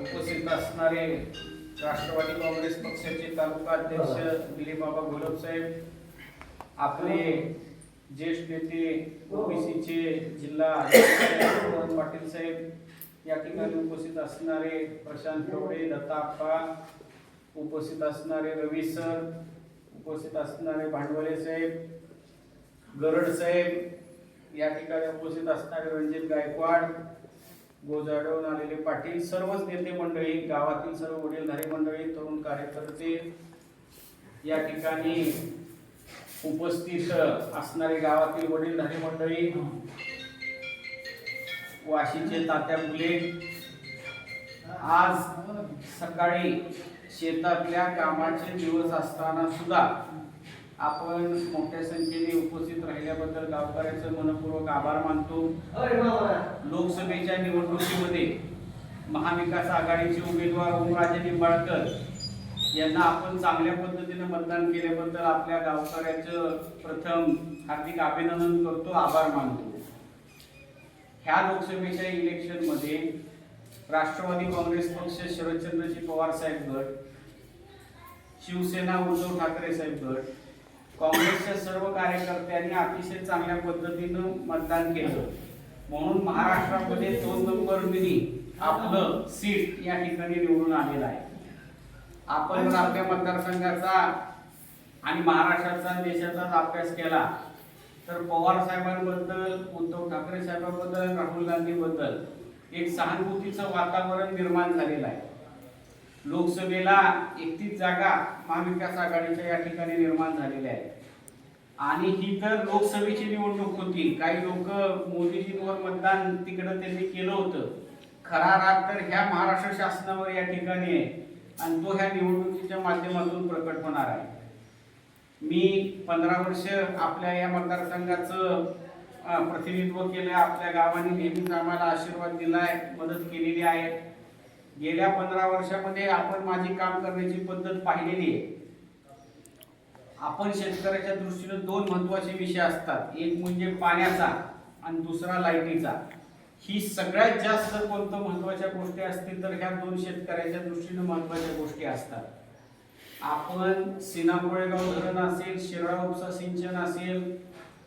उपस्थित असणारे राष्ट्रवादी काँग्रेस पक्षाचे तालुका अध्यक्ष दिलीपबाबा बाबा साहेब आपले ज्येष्ठ नेते ओबीसीचे जिल्हा मोहन पाटील साहेब या ठिकाणी उपस्थित असणारे प्रशांत कवडे दत्ता आप्पा उपस्थित असणारे रवी सर उपस्थित असणारे भांडवले साहेब गरड साहेब या ठिकाणी उपस्थित असणारे रणजित गायकवाड गोजाडवून आलेले पाटील सर्वच नेते मंडळी गावातील सर्व वडीलधारी मंडळी तरुण कार्यकर्ते या ठिकाणी उपस्थित असणारे गावातील वडीलधारी मंडळी वाशीचे तात्या मुले आज सकाळी शेतातल्या कामाचे दिवस असताना सुद्धा आपण मोठ्या संख्येने उपस्थित राहिल्याबद्दल गावकऱ्यांचं मनपूर्वक आभार मानतो. लोकसभेच्या निवडणुकीमध्ये महाविकास आघाडीचे उमेदवार ओमराजे निंबाळकर यांना आपण चांगल्या पद्धतीने मतदान केल्याबद्दल आपल्या गावकऱ्याचं प्रथम हार्दिक अभिनंदन करतो आभार मानतो. ह्या लोकसभेच्या इलेक्शनमध्ये राष्ट्रवादी काँग्रेस पक्ष शरदचंद्रजी पवार साहेब गट शिवसेना उद्धव ठाकरे साहेब गट काँग्रेसच्या सर्व कार्यकर्त्यांनी अतिशय चांगल्या पद्धतीनं मतदान केलं. म्हणून महाराष्ट्रामध्ये दोन नंबर मिनी आपलं सीट या ठिकाणी निवडून आलेलं आहे. आपण जर आपल्या मतदारसंघाचा आणि महाराष्ट्राचा देशाचाच अभ्यास केला तर पवार साहेबांबद्दल उद्धव ठाकरे साहेबांबद्दल राहुल गांधीबद्दल एक सहानुभूतीचं वातावरण निर्माण झालेलं आहे. लोकसभेला एकतीस जागा महाविकास आघाडीच्या या ठिकाणी निर्माण झालेल्या आहेत. आणि ही तर लोकसभेची निवडणूक होती. काही लोक मोदीजींवर मतदान तिकडं त्यांनी केलं होतं. खरा राग तर ह्या महाराष्ट्र शासनावर या ठिकाणी आहे आणि तो ह्या निवडणुकीच्या माध्यमातून प्रकट होणार आहे. मी पंधरा वर्ष आपल्या या मतदारसंघाचं प्रतिनिधित्व केलं आपल्या गावाने नेहमीच आम्हाला आशीर्वाद दिलाय मदत केलेली आहे. गेल्या पंधरा वर्षामध्ये आपण माझी काम करण्याची पद्धत पाहिलेली आहे. आपण शेतकऱ्याच्या दृष्टीने दोन महत्त्वाचे विषय असतात. एक म्हणजे पाण्याचा आणि दुसरा लाईटीचा. ही सगळ्यात जास्त कोणतं महत्त्वाच्या गोष्टी असतील तर ह्या दोन शेतकऱ्याच्या दृष्टीने महत्त्वाच्या गोष्टी असतात. आपण सिनापुळेगाव कोळेगाव धरण असेल शिराळ उपसा सिंचन असेल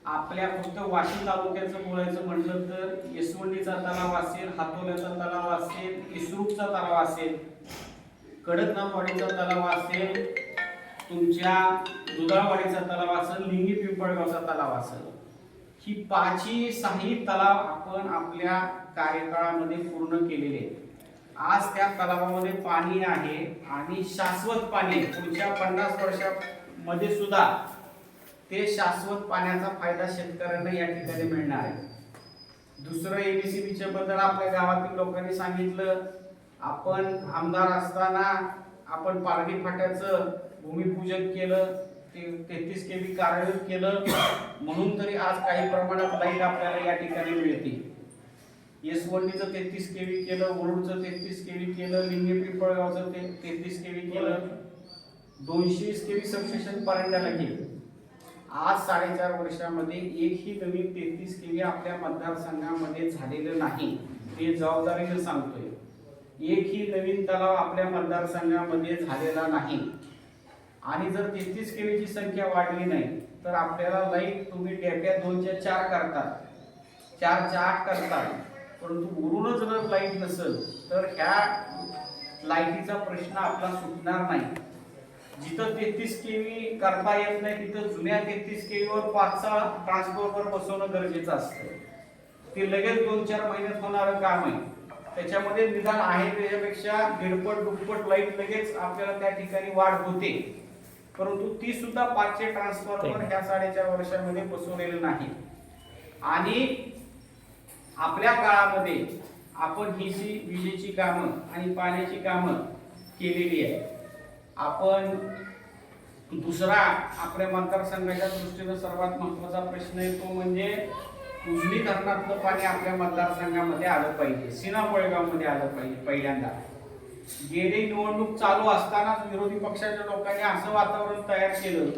आपल्या फक्त वाशिम तालुक्याचं बोलायचं म्हटलं तर येसवंडीचा तलाव असेल हातोल्याचा तलाव असेल इसरूपचा तलाव असेल कडकनाथवाडीचा तलाव असेल तुमच्या दुधाळवाडीचा तलाव असेल लिंगी पिंपळगावचा तलाव असेल. ही पाचही सहाही तलाव आपण आपल्या कार्यकाळामध्ये पूर्ण केलेले आहेत. आज त्या तलावामध्ये पाणी आहे आणि शाश्वत पाणी पुढच्या पन्नास वर्षामध्ये सुद्धा ते शाश्वत पाण्याचा फायदा शेतकऱ्यांना या ठिकाणी मिळणार आहे. दुसरं एबीसीबीच्या बद्दल आपल्या गावातील लोकांनी सांगितलं आपण आमदार असताना आपण पारडी फाट्याचं भूमिपूजन केलं ते तेहतीस केवी कार्यान्वित केलं म्हणून तरी आज काही प्रमाणात लाइट आपल्याला या ठिकाणी मिळते. येसवंडीचं तेहतीस केवी केलं वरुडचं तेहतीस केवी केलं लिंगे पिंपळगावचं ते तेहतीस केवी केलं दोनशे केवी सबस्टेशन पर्यंतला केलं आज साडेचार वर्षामध्ये एकही नवीन तेहतीस केवी आपल्या मतदारसंघामध्ये झालेलं नाही. हे जबाबदारीने सांगतोय. एकही नवीन तलाव आपल्या मतदारसंघामध्ये झालेला नाही. आणि जर तेहतीस केवीची संख्या वाढली नाही तर आपल्याला लाइट तुम्ही डेप्या दोनच्या चार करतात. चारच्या आठ करतात. परंतु उरूनच जर लाइट नसेल तर ह्या लाईटीचा प्रश्न आपला सुटणार नाही. जिथं तेहतीस केवी करता येत नाही तिथं जुन्या तेहतीस केवीवर पाचचा ट्रान्सफॉर्मर बसवणं गरजेचं असतं. ते लगेच दोन चार महिन्यात होणारं काम आहे. त्याच्यामध्ये निदान आहे त्याच्यापेक्षा दीडपट दुप्पट लाइट लगेच आपल्याला त्या ठिकाणी वाढ होते. परंतु ती सुद्धा पाचशे ट्रान्सफॉर्मर ह्या साडेचार वर्षामध्ये बसवलेलं नाही. आणि आपल्या काळामध्ये आपण ही जी विजेची कामं आणि पाण्याची कामं केलेली आहे आपण दुसरा आपल्या मतदारसंघाच्या दृष्टीनं सर्वात महत्त्वाचा प्रश्न आहे तो म्हणजे उजनी धरणातलं पाणी आपल्या मतदारसंघामध्ये आलं पाहिजे. सिना कोळेगावमध्ये आलं पाहिजे पहिल्यांदा. गेली निवडणूक चालू असतानाच विरोधी पक्षाच्या लोकांनी असं वातावरण तयार केलं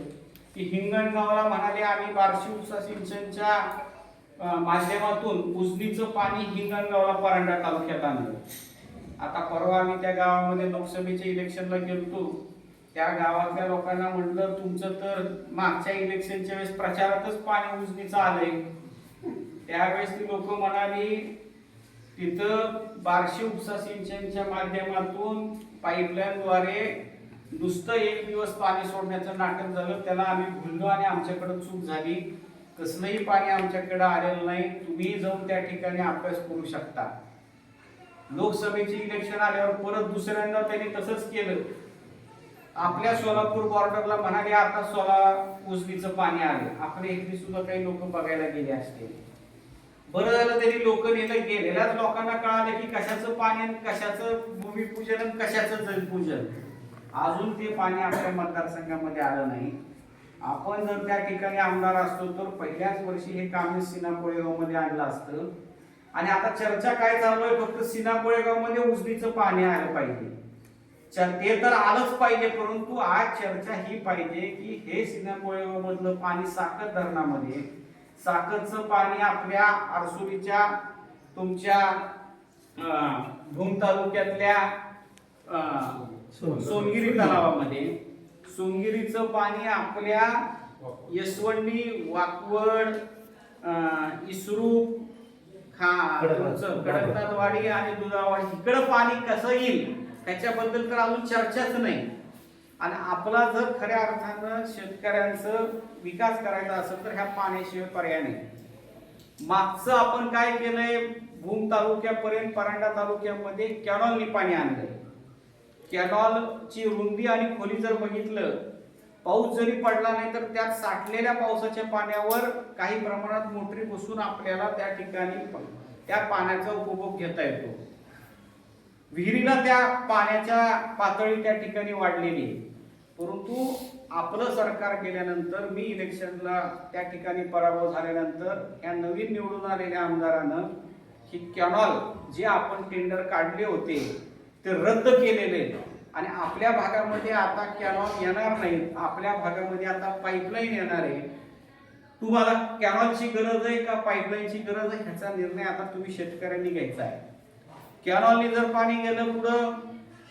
की हिंगणगावला म्हणाले आम्ही बार्शी उपसा सिंचनच्या माध्यमातून उजनीचं पाणी हिंगणगावला परांडा तालुक्यात आणलं. आता परवा आम्ही त्या गावामध्ये लोकसभेच्या इलेक्शनला गेलतो. त्या गावातल्या लोकांना म्हटलं तुमचं तर मागच्या इलेक्शनच्या वेळेस प्रचारातच पाणी उजनीचं आलंय. त्यावेळेस ती लोक म्हणाली तिथं बारशे उपसा सिंचनच्या माध्यमातून पाईपलाईनद्वारे नुसतं एक दिवस पाणी सोडण्याचं नाटक झालं. त्याला आम्ही भुललो आणि आमच्याकडे चूक झाली. कसलंही पाणी आमच्याकडे आलेलं नाही. तुम्ही जाऊन त्या ठिकाणी अभ्यास करू शकता. लोकसभेचे इलेक्शन आल्यावर परत दुसऱ्यांदा त्यांनी तसंच केलं. आपल्या सोलापूर बॉर्डरला म्हणाले आता सोला उजनीचं पाणी आलं. आपल्या इथली सुद्धा काही लोक बघायला गेले असते बरं झालं त्यांनी लोक नेलं गेलेल्याच लोकांना कळालं की कशाचं पाणी आणि कशाचं भूमिपूजन आणि कशाचं जलपूजन. अजून ते पाणी आपल्या मतदारसंघामध्ये आलं नाही. आपण जर त्या ठिकाणी आमदार असतो तर पहिल्याच वर्षी हे काम सीना कोळेगावमध्ये आणलं असतं. आणि आता चर्चा काय चालू आहे फक्त सिना कोळेगावमध्ये उजनीचं पाणी आलं पाहिजे. ते तर आलंच पाहिजे परंतु आज चर्चा ही पाहिजे की हे सिना कोळेगाव मधलं पाणी साखर धरणामध्ये साखरचं पाणी आपल्या आरसुलीच्या तुमच्या भूम तालुक्यातल्या सोनगिरी तलावामध्ये सोनगिरीचं पाणी आपल्या यशवंडी वाकवड अं, इसरूप तुमचं कडकनाथवाडी आणि दुधावाडी. इकडं पाणी कसं येईल त्याच्याबद्दल तर अजून चर्चाच नाही. आणि आपला जर खऱ्या अर्थानं शेतकऱ्यांचं विकास करायचा असेल तर ह्या पाण्याशिवाय पर्याय नाही. मागचं आपण काय केलंय भूम तालुक्यापर्यंत परांडा तालुक्यामध्ये कॅनॉलनी पाणी आणलंय. कॅनॉलची रुंदी आणि खोली जर बघितलं पाऊस जरी पडला नाही तर त्यात साठलेल्या पावसाच्या पाण्यावर काही प्रमाणात मोटरी बसून आपल्याला त्या ठिकाणी त्या पाण्याचा उपभोग घेता येतो. विहिरीला त्या पाण्याच्या पातळी त्या ठिकाणी वाढलेली आहे. परंतु आपलं सरकार गेल्यानंतर मी इलेक्शनला त्या ठिकाणी पराभव झाल्यानंतर या नवीन निवडून आलेल्या आमदारानं ही कॅनॉल जे आपण टेंडर काढले होते ते रद्द केलेले आणि आपल्या भागामध्ये आता कॅनॉल येणार नाही आपल्या भागामध्ये आता पाईपलाईन येणार आहे. तुम्हाला कॅनॉलची गरज आहे का पाईपलाईनची गरज आहे? ह्याचा निर्णय आता तुम्ही शेतकऱ्यांनी घ्यायचा आहे. कॅनॉलनी जर पाणी गेलं पुढं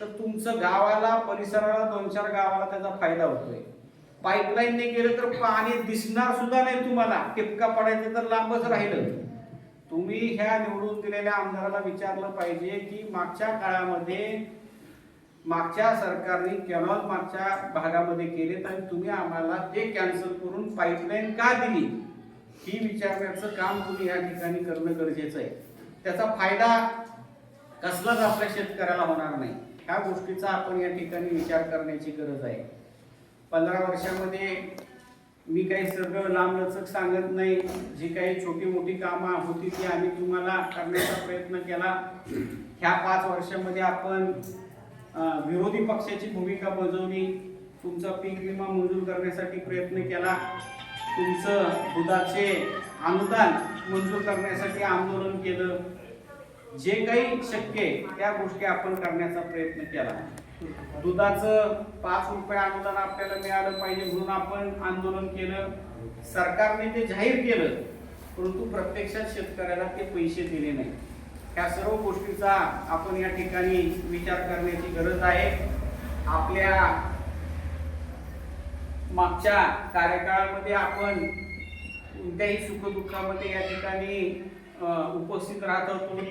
तर तुमचं गावाला परिसराला दोन चार गावाला त्याचा फायदा होतोय. पाईपलाईनने गेलं तर पाणी दिसणार सुद्धा नाही तुम्हाला. टिपका पडायचं तर लांबच राहिलं. तुम्ही ह्या निवडून दिलेल्या आमदाराला विचारलं पाहिजे की मागच्या काळामध्ये मागच्या सरकारने कॅनॉल मागच्या भागामध्ये केले तर तुम्ही आम्हाला ते कॅन्सल करून पाईपलाईन का दिली? ही विचारण्याचं काम तुम्ही या ठिकाणी करणं गरजेचं आहे. त्याचा फायदा कसलाच आपल्या शेतकऱ्याला होणार नाही. ह्या गोष्टीचा आपण या ठिकाणी विचार करण्याची गरज आहे. पंधरा वर्षामध्ये मी काही सगळं लांबलचक सांगत नाही. जी काही छोटी मोठी कामं होती ती आम्ही तुम्हाला करण्याचा प्रयत्न केला. ह्या पाच वर्षामध्ये आपण विरोधी पक्षाची भूमिका बजावली. तुमचा पीक विमा मंजूर करण्यासाठी प्रयत्न केला. तुमचं दुधाचे अनुदान मंजूर करण्यासाठी आंदोलन केलं. जे काही शक्य आहे त्या गोष्टी आपण करण्याचा प्रयत्न केला. दुधाचं पाच रुपये अनुदान आपल्याला मिळालं पाहिजे म्हणून आपण आंदोलन केलं. सरकारने ते जाहीर केलं परंतु प्रत्यक्षात शेतकऱ्याला ते पैसे दिले नाही ह्या सर्व गोष्टीचा आपण या ठिकाणी विचार करण्याची गरज आहे. आपल्या मागच्या कार्यकाळामध्ये आपण कोणत्याही सुखदुःखामध्ये या ठिकाणी उपस्थित राहत होतो.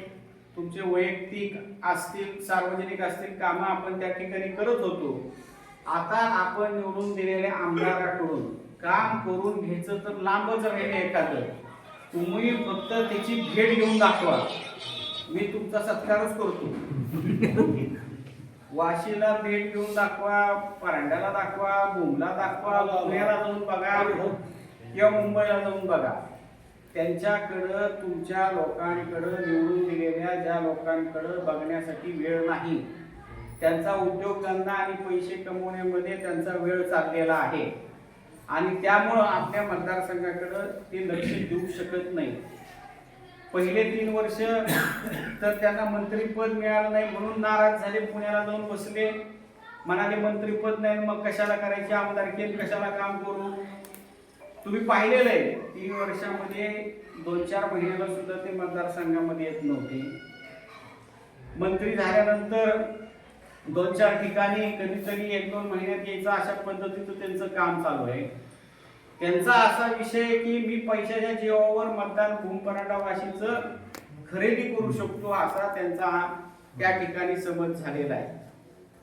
तुमचे वैयक्तिक असतील सार्वजनिक असतील कामं आपण त्या ठिकाणी करत होतो. आता आपण निवडून दिलेल्या आमदाराकडून काम करून घ्यायचं तर लांबच राहिले एखादं. तुम्ही फक्त त्याची भेट घेऊन दाखवा. मी तुमचा सत्कारच करतो. वाशीला भेट घेऊन दाखवा परांड्याला दाखवा बोमला दाखवा पुण्याला जाऊन बघा किंवा मुंबईला जाऊन बघा. त्यांच्याकडं तुमच्या लोकांकडं निवडून दिलेल्या ज्या लोकांकडं बघण्यासाठी वेळ नाही त्यांचा उद्योगधंदा आणि पैसे कमवण्यामध्ये त्यांचा वेळ चाललेला आहे. आणि त्यामुळं आपल्या मतदारसंघाकडं ते लक्ष देऊ शकत नाही. पहिले तीन वर्ष तर त्यांना मंत्रीपद मिळालं नाही म्हणून नाराज झाले. पुण्याला जाऊन बसले. म्हणाले मंत्रीपद नाही मग कशाला करायचे? आमदारकी कशाला काम करू? तुम्ही पाहिलेलं आहे. तीन वर्षामध्ये दोन चार महिन्याला सुद्धा ते मतदारसंघामध्ये येत नव्हते. मंत्री झाल्यानंतर दोन चार ठिकाणी कधीतरी एक दोन महिन्यात यायचं अशा पद्धतीचं त्यांचं काम चालू आहे. त्यांचा असा विषय आहे की मी पैशाच्या जीवावर मतदान भूमपराटावाशीचं खरेदी करू शकतो असा त्यांचा त्या ठिकाणी समज झालेला आहे.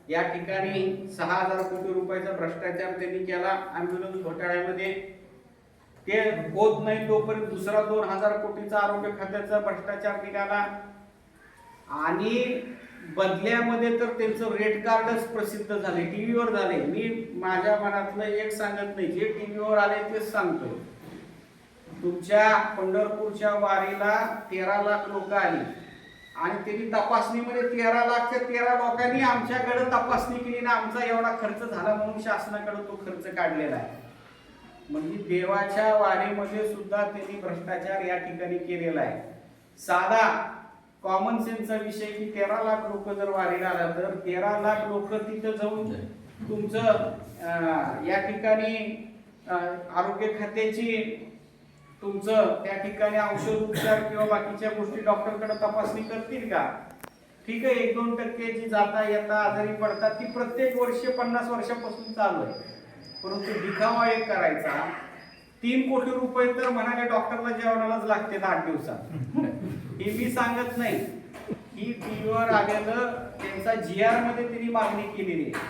या ठिकाणी सहा हजार कोटी रुपयाचा भ्रष्टाचार त्यांनी केला. अँब्युलन्स घोटाळ्यामध्ये ते होत नाही तोपर्यंत दुसरा दोन हजार कोटीचा आरोग्य खात्याचा भ्रष्टाचार निघाला. आणि बदल्यामध्ये तर त्यांचं रेड कार्डच प्रसिद्ध झाले टी व्हीवर झाले मी माझ्या मनातलं एक सांगत नाही. जे टी व्हीवर आले तेच सांगतोय. तुमच्या पंढरपूरच्या वारीला तेरा लाख लोक आली. आणि त्यांनी तपासणीमध्ये तेरा लाखच्या तेरा लोकांनी आमच्याकडे तपासणी केली ना आमचा एवढा खर्च झाला म्हणून शासनाकडे तो खर्च काढलेला आहे. म्हणजे देवाच्या वारीमध्ये सुद्धा त्यांनी भ्रष्टाचार या ठिकाणी केलेला आहे. साधा कॉमन सेन्सचा विषय की तेरा लाख लोक जर वारीला आला तर तेरा लाख लोक तिथं जाऊन तुमचं या ठिकाणी आरोग्य खात्याची तुमचं त्या ठिकाणी औषध उपचार किंवा बाकीच्या गोष्टी डॉक्टरकडे तपासणी करतील का? ठीक आहे एक दोन टक्के जी जाता येता आजारी पडतात ती प्रत्येक वर्ष पन्नास वर्षापासून चालू आहे. परंतु दिखावा एक करायचा तीन कोटी रुपये तर म्हणाले डॉक्टरला जेवणालाच लागते आठ दिवसात. हे मी सांगत नाही. ही टीव्हीवर आलेलं त्यांचा जी आरमध्ये त्यांनी मागणी केलेली आहे.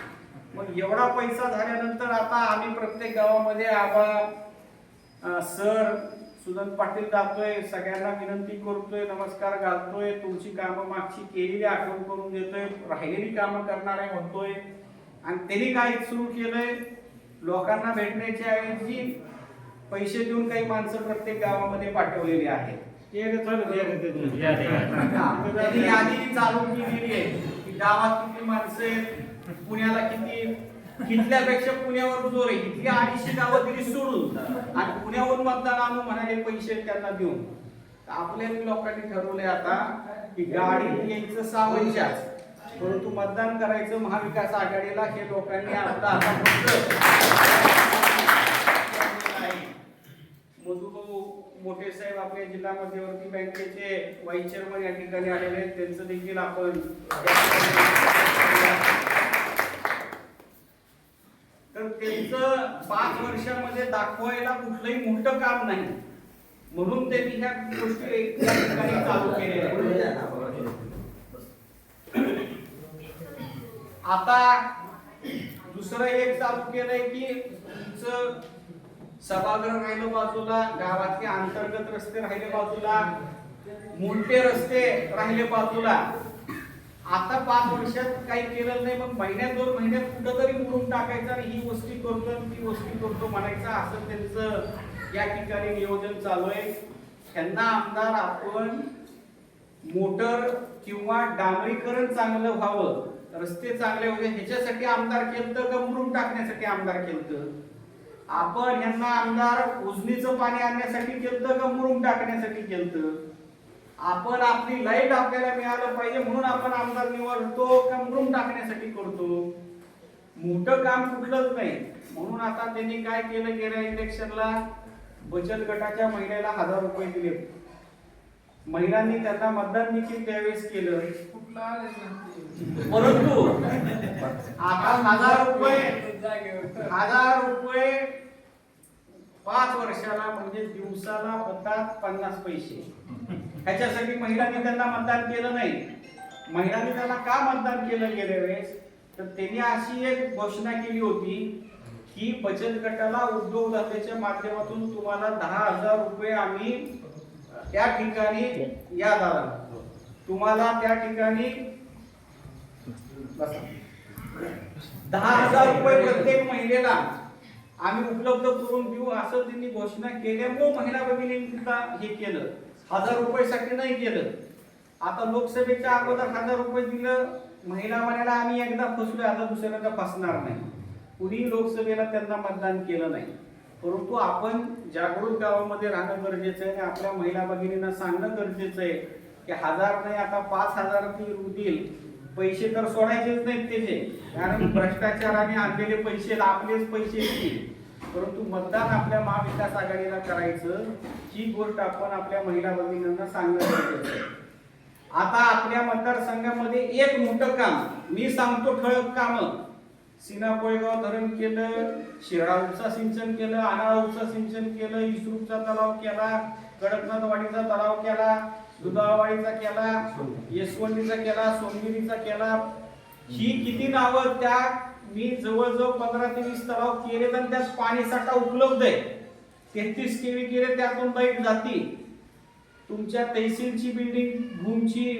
मग एवढा पैसा झाल्यानंतर आता आम्ही प्रत्येक गावामध्ये आबा सर सुदन पाटील जातोय सगळ्यांना विनंती करतोय नमस्कार घालतोय तुमची कामं मागची केलेली आठवण करून देतोय राहिलेली कामं करणारे म्हणतोय. आणि त्यांनी काय सुरू केलंय? लोकांना भेटण्याच्या ऐवजी पैसे देऊन काही माणसं प्रत्येक गावामध्ये पाठवलेली आहेत. त्यांनी यादी चालू केलेली आहे की गावात किती माणसं आहेत पुण्याला किती इथल्यापेक्षा पुण्यावर जोर आहे इथली अडीचशे गावं दिली सोडून. आणि पुण्यावरून मतदान आणून म्हणाले पैसे त्यांना देऊन. तर आपल्या लोकांनी ठरवलंय आता की गाडी यायचं सावंच्याच परंतु मतदान करायचं महाविकास आघाडीला हे लोकांनी आता आता मधुभाऊ मोठे साहेब आपल्या जिल्हा मध्यवर्ती बँकेचे वाईस चेअरमन या ठिकाणी आलेले आहेत. त्यांचं देखील आपण तर त्यांचं पाच वर्षामध्ये दाखवायला कुठलंही मोठं काम नाही. म्हणून त्यांनी ह्या गोष्टी या ठिकाणी चालू केल्या आता दुसरं एक चालू केलंय की तुमचं सभागृह राहिलं बाजूला गावातले अंतर्गत रस्ते राहिले बाजूला मोठे रस्ते राहिले बाजूला. आता पाच वर्षात काही केलं नाही मग महिन्यात दोन महिन्यात कुठंतरी मोडून टाकायचं आणि ही गोष्टी करतो ती गोष्टी करतो म्हणायचं असं त्यांचं या ठिकाणी नियोजन चालू आहे. त्यांना आमदार आपण मोटर किंवा डांबरीकरण चांगलं व्हावं रस्ते चांगले वगैरे ह्याच्यासाठी आमदार केलं तर मुरुम टाकण्यासाठी आमदार केलं आपण यांना आमदार उजनीचं पाणी आणण्यासाठी केलं का मुरुम टाकण्यासाठी केलं आपण आपली लाइट आपल्याला मिळालं पाहिजे म्हणून आपण आमदार निवडतो का मुरुम टाकण्यासाठी करतो? मोठं काम कुठलंच नाही. म्हणून आता त्यांनी काय केलं गेल्या इलेक्शनला? बचत गटाच्या महिलेला हजार रुपये दिले. महिलांनी त्यांना मतदान देखील त्यावेळेस केलं. परंतु आता हजार रुपये हजार रुपये पाच वर्षाला म्हणजे दिवसाला होतात पन्नास पैसे. ह्याच्यासाठी महिलांनी त्यांना मतदान केलं नाही. महिलांनी त्यांना का मतदान केलं गेल्या वेळेस? तर त्यांनी अशी एक घोषणा केली होती की बचत गटाला उद्योगदात्याच्या माध्यमातून तुम्हाला दहा हजार रुपये आम्ही त्या ठिकाणी या दादा तुम्हाला त्या ठिकाणी दहा हजार रुपये प्रत्येक महिलेला आम्ही उपलब्ध करून देऊ असं त्यांनी घोषणा केल्यामुळे महिला भगिनींना हे केलं. हजार रुपयासाठी नाही केलं. आता लोकसभेच्या अगोदर हजार रुपये दिलं. महिला म्हणायला आम्ही एकदा फसलोय आता दुसऱ्यांदा फसणार नाही. कुणी लोकसभेला त्यांना मतदान केलं नाही. परंतु आपण जागरूक गावामध्ये राहणं गरजेचं आहे आणि आपल्या महिला भगिनींना सांगणं गरजेचं आहे की हजार नाही आता पाच हजार ती देईल. पैसे तर सोडायचेच नाहीत त्याचे. कारण भ्रष्टाचाराने आणलेले पैसे आपलेच पैसे परंतु मतदान आपल्या महाविकास आघाडीला करायचं ही गोष्ट आपण आपल्या महिला भगिनींना सांगणं आता आपल्या मतदारसंघामध्ये एक मोठं काम मी सांगतो ठळक काम. सिना कोळेगाव धरण केलं शिराळा सिंचन केलं आनाळा सिंचन केलं इसरूपचा तलाव केला कडकनाथवाडीचा तलाव केला दुधावाडीचा केला यशवंतीचा केला सोनगिरीचा केला. ही किती नावं त्या? मी जवळजवळ पंधरा ते वीस तलाव केले तर त्यात पाणी साठा उपलब्ध आहे. तेहतीस केवी केले त्यातून लाइट जाती. तुमच्या तहसीलची बिल्डिंग भूमची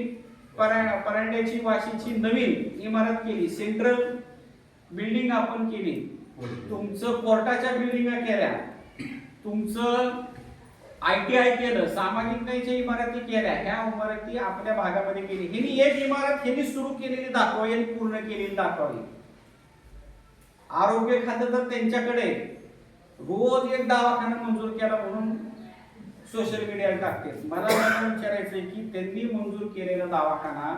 परा परांड्याची वाशीची नवीन इमारत केली सेंट्रल बिल्डिंग आपण केली. तुमचं कोर्टाच्या बिल्डिंगा केल्या. तुमचं आय टी आय केलं सामाजिक न्यायाच्या इमारती केल्या ह्या इमारती आपल्या भागामध्ये केली. हिनी एक इमारत हिनी सुरू केलेली दाखवा यांनी पूर्ण केलेली दाखवावी. आरोग्य खातं तर त्यांच्याकडे रोज एक दवाखाना मंजूर केला म्हणून सोशल मीडियावर टाकते. मला विचारायचंय विचारायचं आहे की त्यांनी मंजूर केलेला दवाखाना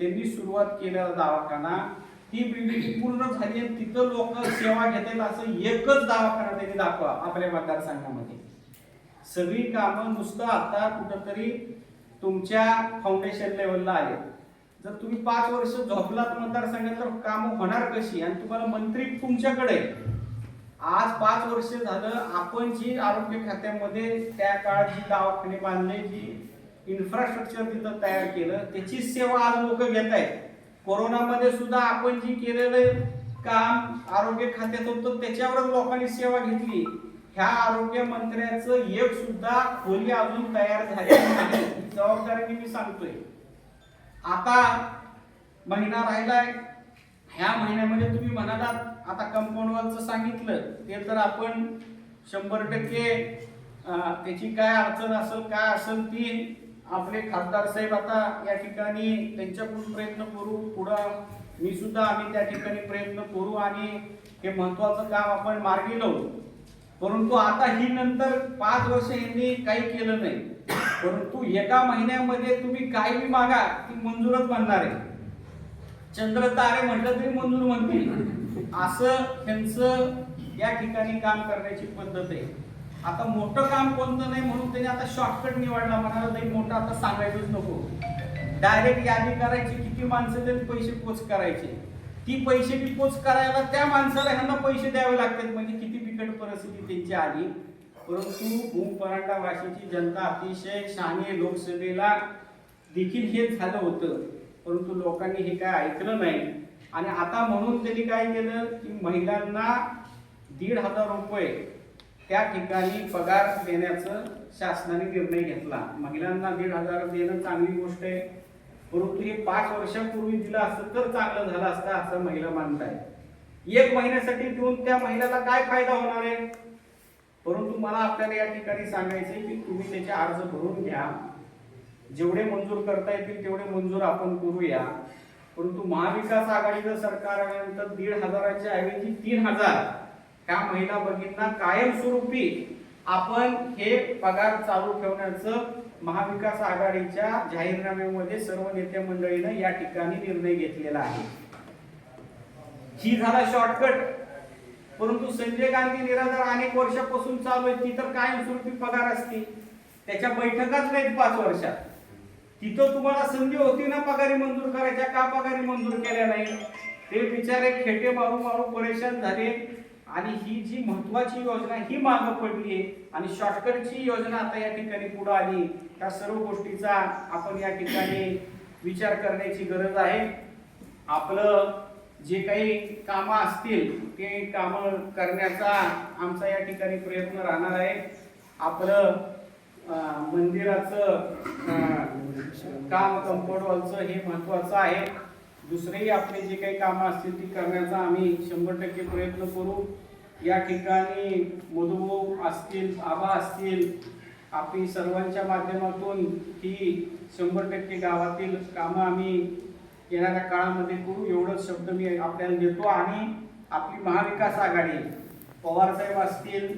त्यांनी सुरुवात केलेला दवाखाना ती बिल्डिंग पूर्ण झाली आणि तिथं लोक सेवा घेतील असं एकच दवाखाना त्यांनी दाखवा आपल्या मतदारसंघामध्ये. सगळी कामं नुसतं आता कुठंतरी तुमच्या फाउंडेशन लेवलला आले जर तुम्ही पाच वर्ष झोपलात मतदारसंघात तर कामं होणार कशी? आणि तुम्हाला मंत्री तुमच्याकडे आज पाच वर्ष झालं आपण जी आरोग्य खात्यामध्ये त्या काळात जी दवाखाने बांधले जी इन्फ्रास्ट्रक्चर तिथं तयार केलं त्याची सेवा आज लोक घेत आहेत. कोरोनामध्ये सुद्धा आपण जी केलेलं काम आरोग्य खात्यात होतं त्याच्यावरच लोकांनी सेवा घेतली. ह्या आरोग्य मंत्र्याचं एक सुद्धा खोली अजून तयार झाली नाही. जबाबदारीने मी सांगतोय. आता महिना राहिलाय. ह्या महिन्यामध्ये तुम्ही म्हणालात आता कंपाऊंड वॉलचं सांगितलं ते तर आपण शंभर टक्के त्याची काय अडचण असेल काय असेल ती आपले खासदार साहेब आता या ठिकाणी त्यांच्याकडून प्रयत्न करू. पुढं मी सुद्धा आम्ही त्या ठिकाणी प्रयत्न करू आणि हे महत्वाचं काम आपण मार्गी लावू. परंतु आता ही नंतर पाच वर्ष यांनी काही केलं नाही. परंतु एका महिन्यामध्ये तुम्ही काही बी मागा ती मंजूरच बनणार आहे. चंद्र तारे म्हटलं तरी मंजूर म्हणतील. असं त्यांचं या ठिकाणी काम करण्याची पद्धत आहे. आता मोठं काम कोणतं नाही म्हणून त्यांनी आता शॉर्टकट निवडला म्हणाला तरी मोठं आता सांगायचंच नको. डायरेक्ट यादी करायची किती माणसं तरी पैसे पोच करायचे. ती पैसे बी पोच करायला त्या माणसाला ह्यांना पैसे द्यावे लागतात म्हणजे किती बिकट परिस्थिती त्यांची आली. परंतु भूम परांडा वाशीची जनता अतिशय शहाणी लोकसभेला देखील हे झालं होतं. परंतु लोकांनी हे काय ऐकलं नाही. आणि आता म्हणून त्यांनी काय केलं की महिलांना दीड हजार रुपये त्या ठिकाणी पगार देण्याचं शासनाने निर्णय घेतला. महिलांना दीड हजार देणं चांगली गोष्ट आहे. परंतु हे पाच वर्षापूर्वी दिलं असतं तर चांगलं झालं असतं असं महिला मानत आहेत एक महिन्यासाठी देऊन त्या महिलाला काय फायदा होणार आहे? परंतु मला आपल्याला या ठिकाणी सांगायचं आहे की तुम्ही त्याचे अर्ज भरून घ्या. जेवढे मंजूर करता येतील तेवढे मंजूर आपण करूया. परंतु महाविकास आघाडीचं सरकार आल्यानंतर दीड हजाराच्या ऐवजी तीन हजार ह्या महिला भगिनींना कायमस्वरूपी आपण हे पगार चालू ठेवण्याचं महाविकास आघाडीच्या जाहीरनाम्यामध्ये सर्व नेते मंडळीनं या ठिकाणी निर्णय घेतलेला आहे. ही झाला शॉर्टकट परंतु संजय गांधी निराधार अनेक वर्षापासून चालू आहे ती तर कायमस्वरूपी पगार असते. त्याच्या बैठकाच नाहीत पाच वर्षात. तिथं तुम्हाला संधी होती ना पगारी मंजूर करायच्या? का पगारी मंजूर केल्या नाही? ते बिचारे खेटे मारू मारू परेशान झाले. आणि ही जी महत्वाची योजना ही मागं पडली आहे आणि शॉर्टकटची योजना आता या ठिकाणी पुढे आली. त्या सर्व गोष्टीचा आपण या ठिकाणी विचार करण्याची गरज आहे. आपलं जे काही कामं असतील ते कामं करण्याचा आमचा या ठिकाणी प्रयत्न राहणार आहे. आपलं मंदिराचं काम कंपाऊंड वॉलचं हे महत्त्वाचं आहे. दुसरेही आपले जे काही कामं असतील ती करण्याचा आम्ही शंभर टक्के प्रयत्न करू. या ठिकाणी मधुभाऊ असतील आबा असतील आपली सर्वांच्या माध्यमातून ही शंभर टक्के गावातील कामं आम्ही येणाऱ्या काळामध्ये करू एवढंच शब्द मी आपल्याला देतो आणि आपली महाविकास आघाडी पवार साहेब असतील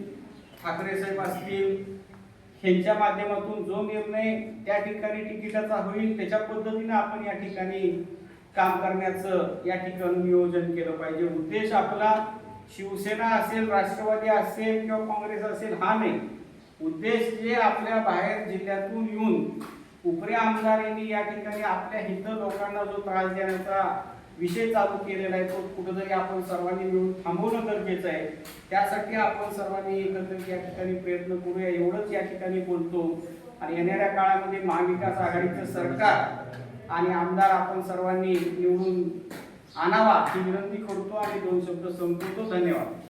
ठाकरे साहेब असतील ह्यांच्या माध्यमातून जो निर्णय त्या ठिकाणी तिकिटाचा होईल त्याच्या पद्धतीने आपण या ठिकाणी काम करण्याचं या ठिकाणी नियोजन केलं पाहिजे. उद्देश आपला शिवसेना असेल राष्ट्रवादी असेल किंवा काँग्रेस असेल हा नाही. उद्देश जे आपल्या बाहेर जिल्ह्यातून येऊन उपरी आमदारांनी या ठिकाणी आपल्या हित लोकांना जो त्रास देण्याचा विषय चालू केलेला आहे तो कुठेतरी आपण सर्वांनी मिळून थांबवणं गरजेचं आहे. त्यासाठी आपण सर्वांनी एकत्र या ठिकाणी प्रयत्न करूया. एवढंच या ठिकाणी बोलतो. आणि येणाऱ्या काळामध्ये महाविकास आघाडीचं सरकार आणि आमदार आपण सर्वांनी निवडून आणावा ही विनंती करतो आणि दोन शब्द संपवतो. धन्यवाद.